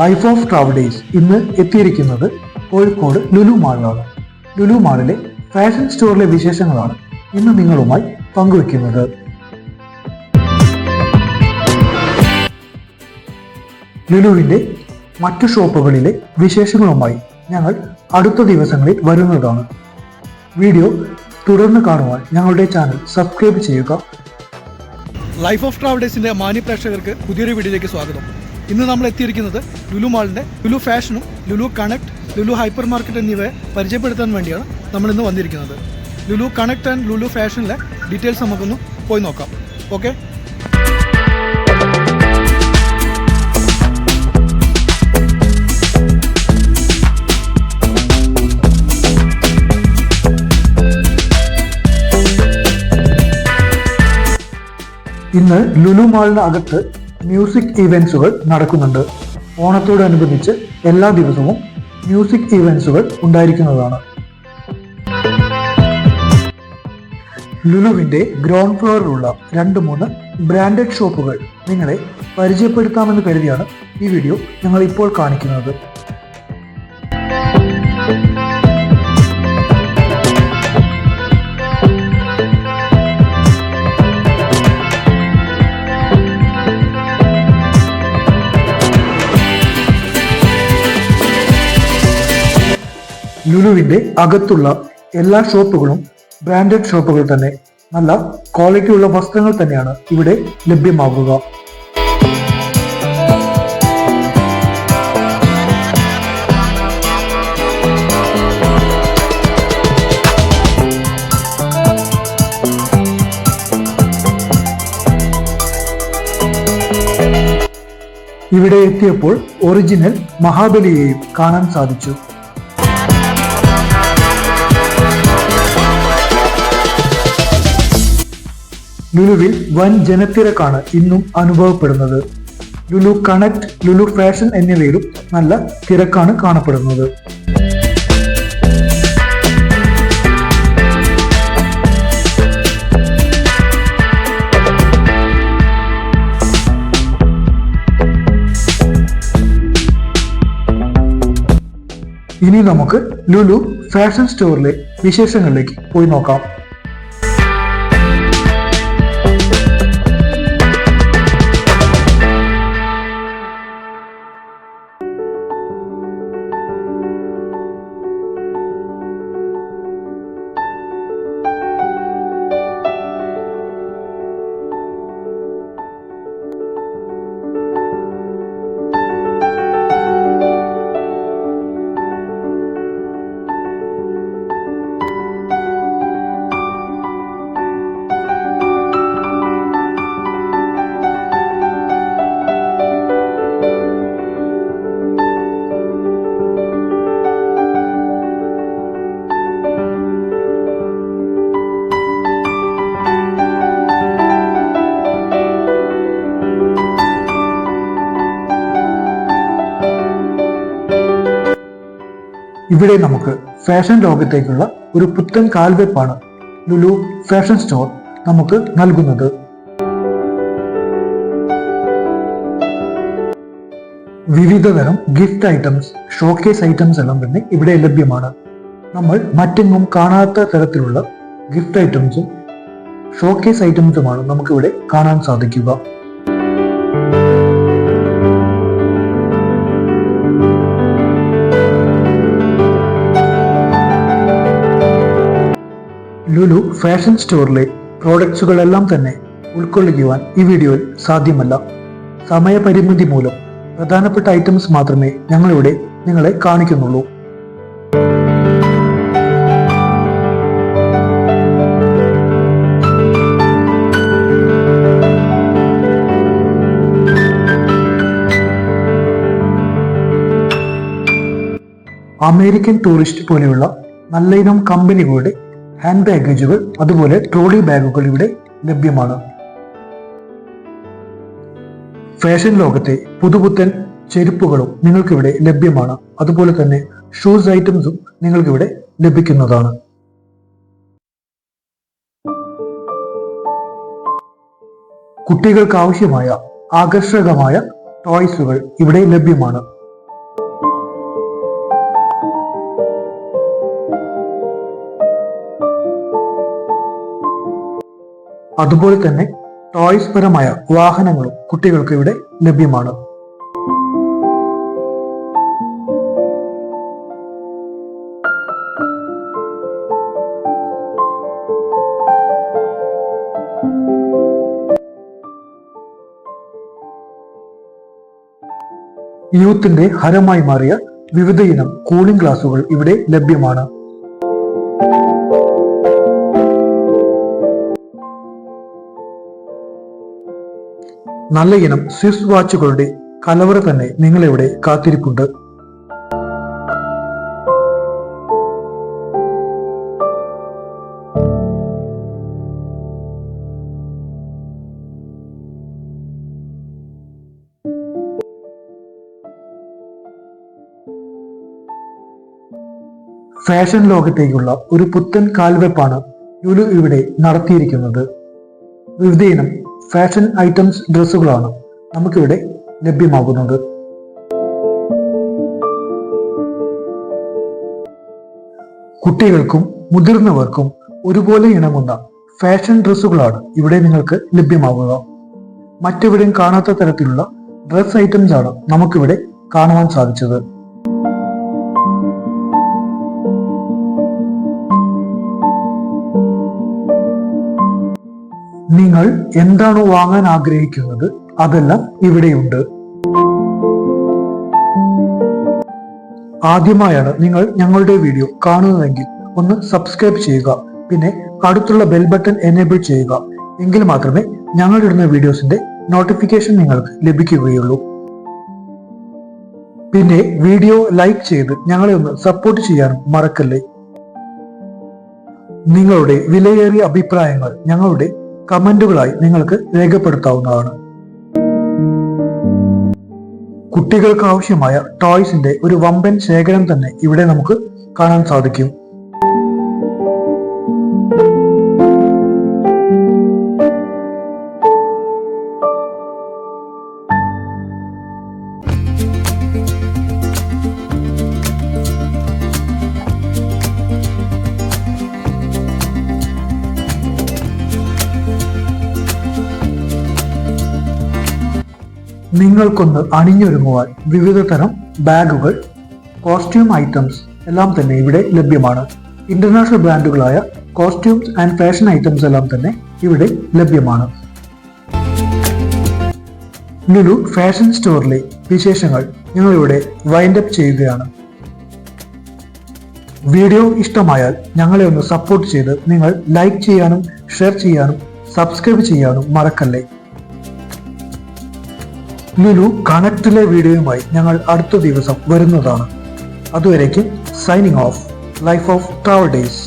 Life of ട്രാവഡേയ്സ് ഇന്ന് എത്തിയിരിക്കുന്നത് കോഴിക്കോട് ലുലു മാളിലാണ്. ലുലു മാളിലെ ഫാഷൻ സ്റ്റോറിലെ വിശേഷങ്ങളാണ് ഇന്ന് നിങ്ങളുമായി പങ്കുവെക്കുന്നത് ലുലുവിന്റെ മറ്റു ഷോപ്പുകളിലെ വിശേഷങ്ങളുമായി ഞങ്ങൾ അടുത്ത ദിവസങ്ങളിൽ വരുന്നതാണ്. വീഡിയോ തുടർന്ന് കാണുവാൻ ഞങ്ങളുടെ ചാനൽ സബ്സ്ക്രൈബ് ചെയ്യുക. ലൈഫ് ഓഫ് ട്രാവലേഴ്സിന്റെ മാന്യ പ്രേക്ഷകർക്ക് പുതിയൊരു വീഡിയോയിലേക്ക് സ്വാഗതം. ഇന്ന് നമ്മൾ എത്തിയിരിക്കുന്നത് ലുലു മാളിന്റെ ലുലു ഫാഷനും Lulu connect Lulu hypermarket എന്നിവയെ പരിചയപ്പെടുത്താൻ വേണ്ടിയാണ് നമ്മൾ ഇന്ന് വന്നിരിക്കുന്നത്. ലുലു കണക്ട് ആൻഡ് ലുലു ഫാഷനിലെ ഡീറ്റെയിൽസ് നമുക്കൊന്ന് പോയി നോക്കാം. ഓക്കെ? ഇന്ന് ലുലു മാളിന് അകത്ത് മ്യൂസിക് ഇവൻസുകൾ നടക്കുന്നുണ്ട്. ഓണത്തോടനുബന്ധിച്ച് എല്ലാ ദിവസവും മ്യൂസിക് ഇവൻസുകൾ ഉണ്ടായിരിക്കുന്നതാണ്. ലുലുവിന്റെ ഗ്രൗണ്ട് ഫ്ലോറിലുള്ള രണ്ട് മൂന്ന് ബ്രാൻഡഡ് ഷോപ്പുകൾ നിങ്ങളെ പരിചയപ്പെടുത്താമെന്ന് കരുതിയാണ് ഈ വീഡിയോ ഞങ്ങൾ ഇപ്പോൾ കാണിക്കുന്നത്. ലുലുവിന്റെ അകത്തുള്ള എല്ലാ ഷോപ്പുകളും ബ്രാൻഡഡ് ഷോപ്പുകൾ തന്നെ. നല്ല ക്വാളിറ്റിയുള്ള വസ്ത്രങ്ങൾ തന്നെയാണ് ഇവിടെ ലഭ്യമാകുക ഇവിടെ എത്തിയപ്പോൾ ഒറിജിനൽ മഹാബലിയെയും കാണാൻ സാധിച്ചു. ലുലുവിൽ വൻ ജനത്തിരക്കാണ് ഇന്നും അനുഭവപ്പെടുന്നത്. ലുലു കണക്ട് ലുലു ഫാഷൻ എന്നിവയിലും നല്ല തിരക്കാണ് കാണപ്പെടുന്നത്. ഇനി നമുക്ക് ലുലു ഫാഷൻ സ്റ്റോറിലെ വിശേഷങ്ങളിലേക്ക് പോയി നോക്കാം. ഇവിടെ നമുക്ക് ഫാഷൻ ലോകത്തേക്കുള്ള ഒരു പുത്തൻ കാൽവെപ്പാണ് ലുലു ഫാഷൻ സ്റ്റോർ നമുക്ക് നൽകുന്നത്. വിവിധതരം ഗിഫ്റ്റ് ഐറ്റംസ് ഷോക്കേസ് ഐറ്റംസ് എല്ലാം തന്നെ ഇവിടെ ലഭ്യമാണ്. നമ്മൾ മറ്റെങ്ങും കാണാത്ത തരത്തിലുള്ള ഗിഫ്റ്റ് ഐറ്റംസും ഷോക്കേസ് ഐറ്റംസുമാണ് നമുക്കിവിടെ കാണാൻ സാധിക്കുക. ലുലു ഫാഷൻ സ്റ്റോറിലെ പ്രോഡക്ട്സുകളെല്ലാം തന്നെ ഉൾക്കൊള്ളിക്കുവാൻ ഈ വീഡിയോയിൽ സാധ്യമല്ല. സമയപരിമിതി മൂലം പ്രധാനപ്പെട്ട ഐറ്റംസ് മാത്രമേ ഞങ്ങളിവിടെ നിങ്ങളെ കാണിക്കുന്നുള്ളൂ. അമേരിക്കൻ ടൂറിസ്റ്റ് പോലെയുള്ള നല്ലയിനം കമ്പനികളുടെ ഹാൻഡ് ബാഗേജുകൾ അതുപോലെ ട്രോളി ബാഗുകൾ ഇവിടെ ലഭ്യമാണ്. ഫാഷൻ ലോകത്തെ പുതുപുത്തൻ ചെരുപ്പുകളും നിങ്ങൾക്കിവിടെ ലഭ്യമാണ്. അതുപോലെ തന്നെ ഷൂസ് ഐറ്റംസും നിങ്ങൾക്കിവിടെ ലഭിക്കുന്നതാണ്. കുട്ടികൾക്ക് ആവശ്യമായ ആകർഷകമായ ടോയ്സുകൾ ഇവിടെ ലഭ്യമാണ്. അതുപോലെ തന്നെ ടോയ്സ് പരമായ വാഹനങ്ങളും കുട്ടികൾക്ക് ഇവിടെ ലഭ്യമാണ്. യൂത്തിന്റെ ഹരമായി മാറിയ വിവിധ ഇനം കൂളിംഗ് ഗ്ലാസുകൾ ഇവിടെ ലഭ്യമാണ്. നല്ല ഇനം സ്വിസ് വാച്ചുകളുടെ കലവറ തന്നെ നിങ്ങളിവിടെ കാത്തിരിപ്പുണ്ട്. ഫാഷൻ ലോകത്തേക്കുള്ള ഒരു പുത്തൻ കാൽവെപ്പാണ് ലുലു ഇവിടെ നടത്തിയിരിക്കുന്നത്. വിവിധയിനം ഫാഷൻ ഐറ്റംസ് ഡ്രസ്സുകളാണ് നമുക്കിവിടെ ലഭ്യമാകുന്നത്. കുട്ടികൾക്കും മുതിർന്നവർക്കും ഒരുപോലെ ഇണങ്ങുന്ന ഫാഷൻ ഡ്രസ്സുകളാണ് ഇവിടെ നിങ്ങൾക്ക് ലഭ്യമാകുക. മറ്റെവിടെയും കാണാത്ത തരത്തിലുള്ള ഡ്രസ് ഐറ്റംസ് ആണ് നമുക്കിവിടെ കാണുവാൻ സാധിച്ചത്. നിങ്ങൾ എന്താണോ വാങ്ങാൻ ആഗ്രഹിക്കുന്നത് അതെല്ലാം ഇവിടെയുണ്ട്. ആദ്യമായാണ് നിങ്ങൾ ഞങ്ങളുടെ വീഡിയോ കാണുന്നതെങ്കിൽ ഒന്ന് സബ്സ്ക്രൈബ് ചെയ്യുക പിന്നെ അടുത്തുള്ള ബെൽ ബട്ടൺ എനേബിൾ ചെയ്യുക. എങ്കിൽ മാത്രമേ ഞങ്ങളിടുന്ന വീഡിയോസിന്റെ നോട്ടിഫിക്കേഷൻ നിങ്ങൾക്ക് ലഭിക്കുകയുള്ളൂ. പിന്നെ വീഡിയോ ലൈക്ക് ചെയ്ത് ഞങ്ങളെ ഒന്ന് സപ്പോർട്ട് ചെയ്യാനും മറക്കല്ലേ. നിങ്ങളുടെ വിലയേറിയ അഭിപ്രായങ്ങൾ ഞങ്ങളുടെ കമന്റുകളായി നിങ്ങൾക്ക് രേഖപ്പെടുത്താവുന്നതാണ്. കുട്ടികൾക്ക് ആവശ്യമായ ടോയ്സിന്റെ ഒരു വമ്പൻ ശേഖരം തന്നെ ഇവിടെ നമുക്ക് കാണാൻ സാധിക്കും. നിങ്ങൾക്കൊന്ന് അണിഞ്ഞൊരുങ്ങുവാൻ വിവിധ തരം ബാഗുകൾ കോസ്റ്റ്യൂം ഐറ്റംസ് എല്ലാം തന്നെ ഇവിടെ ലഭ്യമാണ്. ഇന്റർനാഷണൽ ബ്രാൻഡുകളായ കോസ്റ്റ്യൂംസ് ആൻഡ് ഫാഷൻ ഐറ്റംസ് എല്ലാം തന്നെ ഇവിടെ ലഭ്യമാണ്. ലുലു ഫാഷൻ സ്റ്റോറിലെ വിശേഷങ്ങൾ ഞങ്ങൾ ഇവിടെ വൈൻഡ് അപ്പ് ചെയ്യുകയാണ്. വീഡിയോ ഇഷ്ടമായാൽ ഞങ്ങളെ ഒന്ന് സപ്പോർട്ട് ചെയ്ത് നിങ്ങൾ ലൈക്ക് ചെയ്യാനും ഷെയർ ചെയ്യാനും സബ്സ്ക്രൈബ് ചെയ്യാനും മറക്കല്ലേ? ലുലു കണക്റ്റിലെ വീഡിയോയുമായി ഞങ്ങൾ അടുത്ത ദിവസം വരുന്നതാണ്. അതുവരേക്കും signing off life of travel days